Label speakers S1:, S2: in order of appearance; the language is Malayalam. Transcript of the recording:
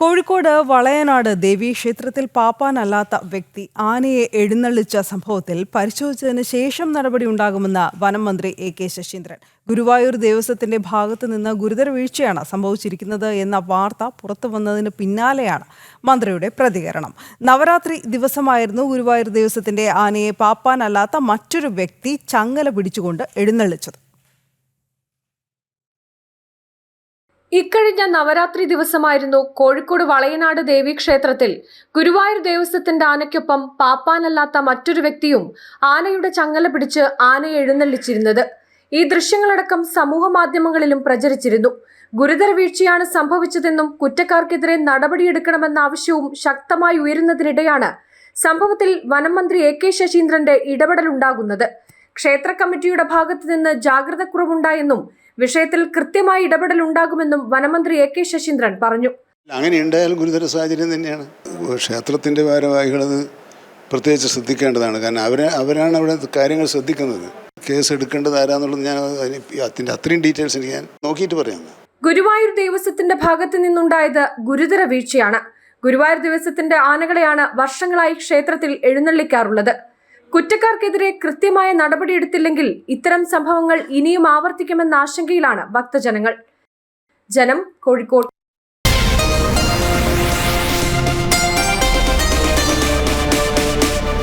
S1: കോഴിക്കോട് വളയനാട് ദേവീക്ഷേത്രത്തിൽ പാപ്പാനല്ലാത്ത വ്യക്തി ആനയെ എഴുന്നള്ളിച്ച സംഭവത്തിൽ പരിശോധിച്ചതിന് ശേഷം നടപടി ഉണ്ടാകുമെന്ന് വനം മന്ത്രി എ കെ ശശീന്ദ്രൻ. ഗുരുവായൂർ ദേവസ്വത്തിന്റെ ഭാഗത്തു നിന്ന് ഗുരുതര വീഴ്ചയാണ് സംഭവിച്ചിരിക്കുന്നത് എന്ന വാർത്ത പുറത്തു വന്നതിന് പിന്നാലെയാണ് മന്ത്രിയുടെ പ്രതികരണം. നവരാത്രി ദിവസമായിരുന്നു ഗുരുവായൂർ ദേവസ്വത്തിന്റെ ആനയെ പാപ്പാനല്ലാത്ത മറ്റൊരു വ്യക്തി ചങ്ങല പിടിച്ചുകൊണ്ട് എഴുന്നള്ളിച്ചത്.
S2: ഇക്കഴിഞ്ഞ നവരാത്രി ദിവസമായിരുന്നു കോഴിക്കോട് വളയനാട് ദേവീക്ഷേത്രത്തിൽ. ഗുരുവായൂർ ദേവസ്വത്തിന്റെ ആനയ്ക്കൊപ്പം പാപ്പാനല്ലാത്ത മറ്റൊരു വ്യക്തിയും ആനയുടെ ചങ്ങല പിടിച്ച് ആനയെ എഴുന്നള്ളിച്ചിരുന്നത്. ഈ ദൃശ്യങ്ങളടക്കം സമൂഹ മാധ്യമങ്ങളിലും പ്രചരിച്ചിരുന്നു. ഗുരുതര വീഴ്ചയാണ് സംഭവിച്ചതെന്നും കുറ്റക്കാർക്കെതിരെ നടപടിയെടുക്കണമെന്ന ആവശ്യവും ശക്തമായി ഉയരുന്നതിനിടെയാണ് സംഭവത്തിൽ വനം മന്ത്രി എ കെ ശശീന്ദ്രന്റെ ഇടപെടലുണ്ടാകുന്നത്. ക്ഷേത്ര കമ്മിറ്റിയുടെ ഭാഗത്തു നിന്ന് ജാഗ്രതക്കുറവുണ്ടായെന്നും വിഷയത്തിൽ കൃത്യമായി ഇടപെടൽ ഉണ്ടാകുമെന്നും വനമന്ത്രി എ കെ ശശീന്ദ്രൻ പറഞ്ഞു.
S3: അങ്ങനെ ഉണ്ടായാൽ ഗുരുതര സാഹചര്യം തന്നെയാണ്. ക്ഷേത്രത്തിന്റെ ഭാരവാഹികളത് പ്രത്യേകിച്ച് ശ്രദ്ധിക്കേണ്ടതാണ്. കാരണം അവരെ അവരാണ് അവിടെ കാര്യങ്ങൾ ശ്രദ്ധിക്കുന്നത്. കേസ് എടുക്കേണ്ടത് ആരാന്നുള്ളത് ഞാൻ അതിന്റെ അത്രയും ഡീറ്റെയിൽസ് എനിക്ക് ഞാൻ നോക്കിയിട്ട് പറയാം.
S2: ഗുരുവായൂർ ദേവസ്വത്തിന്റെ ഭാഗത്തു നിന്നുണ്ടായത് ഗുരുതര വീഴ്ചയാണ്. ഗുരുവായൂർ ദിവസത്തിന്റെ ആനകളെയാണ് വർഷങ്ങളായി ക്ഷേത്രത്തിൽ എഴുന്നള്ളിക്കാറുള്ളത്. കുറ്റക്കാർക്കെതിരെ കൃത്യമായ നടപടിയെടുത്തില്ലെങ്കിൽ ഇത്തരം സംഭവങ്ങൾ ഇനിയും ആവർത്തിക്കുമെന്ന ആശങ്കയിലാണ് ഭക്തജനങ്ങൾ. ജനം കോഴിക്കോട്